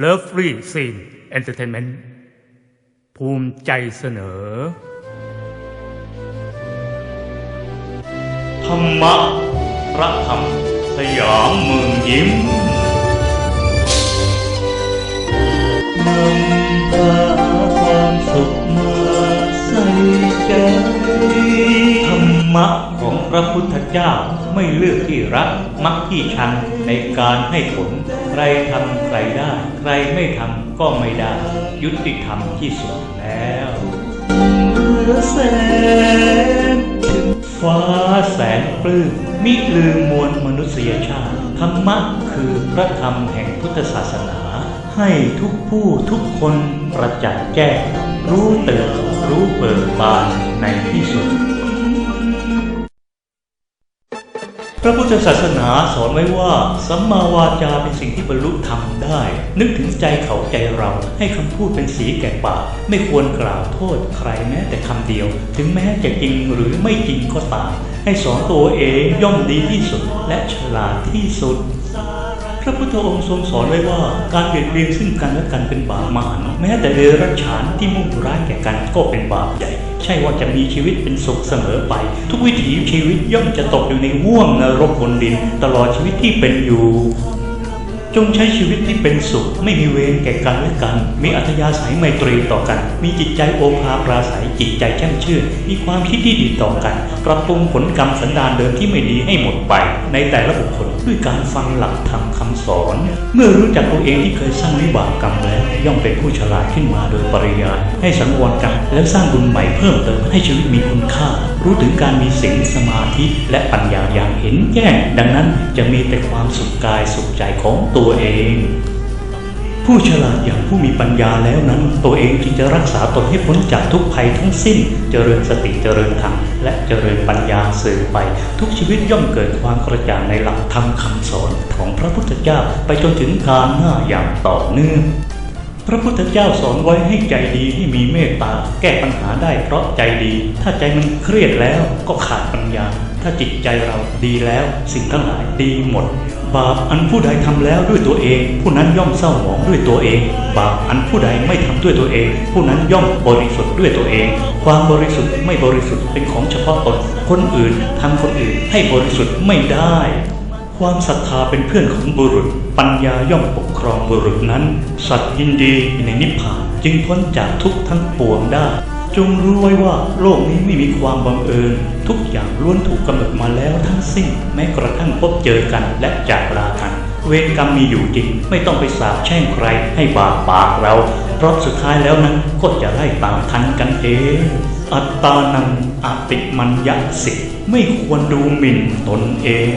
เลิฟฟรีซีนเอนเตอร์เทนเมนต์ภูมิใจเสนอ ธรรมะพระธรรม สยามเมืองยิ้ม นำพาความสุขมาใส่ใจ ธรรมะของพระพุทธเจ้าไม่เลือกที่รักมักที่ชังในการให้ผล ใครทำใครได้ ใครไม่ทำก็ไม่ได้ ยุติธรรมที่สุดแล้วเหลือแสนฟ้าแสนปลื้มมิลืมมวลมนุษยชาติธรรมะคือพระธรรมแห่งพุทธศาสนา ให้ทุกผู้ทุกคนประจักษ์แจ้งรู้เตื่นรู้เบิกบานในที่สุด พระพุทธศาสนาสอนไว้ว่า สัมมาวาจาเป็นสิ่งที่บรรลุธรรมได้ นึกถึงใจเขาใจเราให้คำพูดเป็นสีแก่ปากไม่ควรกล่าวโทษใครแม้แต่คำเดียว ถึงแม้จะจริงหรือไม่จริงก็ตาม ให้สอนตัวเองย่อมดีที่สุดและฉลาดที่สุดพระพุทธองค์ทรงสอนไว้ว่าการเบียดเบียนซึ่งกันและกันเป็นบาปมหันต์แม้แต่เดรัจฉานที่มุ่งร้ายแก่กันก็เป็นบาปใหญ่ ใช่ว่าจะมีชีวิตเป็นสุขเสมอไป ทุกวิถีชีวิตย่อมจะตกอยู่ในห่วงนรกบนดิน ตลอดชีวิตที่เป็นอยู่ จงใช้ชีวิตที่เป็นสุข ไม่มีเวรแก่กันและกัน มีอัธยาศัยไมตรีต่อกัน มีจิตใจโอภาปราศัยจิตใจแช่มชื่น มีความคิดที่ดีต่อกัน ปรับปรุงผลกรรมสันดานเดิมที่ไม่ดีให้หมดไป ในแต่ละบุคคลด้วยการฟังหลักธรรมคำสอน เมื่อรู้จักตัวเองที่เคยสร้างวิบากกรรมแล้วย่อมเป็นผู้ฉลาดขึ้นมาโดยปริยายให้สังวรกันแล้วสร้างบุญใหม่เพิ่มเติมให้ชีวิตมีคุณค่า รู้ถึงการมีศีลสมาธิและปัญญาอย่างเห็นแจ้งดังนั้นจะมีแต่ความสุขกายสุขใจของตัวเอง ผู้ฉลาดอย่างผู้มีปัญญาแล้วนั้น ตัวเองจึงจะรักษาตนให้พ้นจากทุกภัยทั้งสิ้น เจริญสติเจริญธรรมและเจริญปัญญาสื่อไป ทุกชีวิตย่อมเกิดความกระจ่างในหลักธรรมคำสอนของพระพุทธเจ้าไปจนถึงการหน้าอย่างต่อเนื่องพระพุทธเจ้าสอนไว้ให้ใจดีให้มีเมตตาแก้ปัญหาได้เพราะใจดี ถ้าใจมันเครียดแล้วก็ขาดปัญญา ถ้าจิตใจเราดีแล้วสิ่งทั้งหลายดีหมด บาปอันผู้ใดทำแล้วด้วยตัวเอง ผู้นั้นย่อมเศร้าหมองด้วยตัวเอง บาปอันผู้ใดไม่ทำด้วยตัวเอง ผู้นั้นย่อมบริสุทธิ์ด้วยตัวเอง ความบริสุทธิ์ไม่บริสุทธิ์เป็นของเฉพาะตนคนอื่นทำคนอื่นให้บริสุทธิ์ไม่ได้ความศรัทธาเป็นเพื่อนของบุรุษ ปัญญาย่อมปกครองบุรุษนั้น สัตว์ยินดีในนิพพานจึงพ้นจากทุกข์ทั้งปวงได้ จงรู้ไว้ว่าโลกนี้ไม่มีความบังเอิญ ทุกอย่างล้วนถูกกำหนดมาแล้วทั้งสิ้น แม้กระทั่งพบเจอกันและจากลากัน เวรกรรมมีอยู่จริง ไม่ต้องไปสาบแช่งใครให้บาปปากเรา เพราะสุดท้ายแล้วนั้นก็จะไล่ตามทันกันเอง อัตตานังอติมัญญสิกไม่ควรดูหมิ่นตนเอง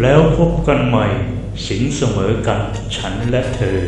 แล้วพบกันใหม่ สินเสมอกันฉันและเธอ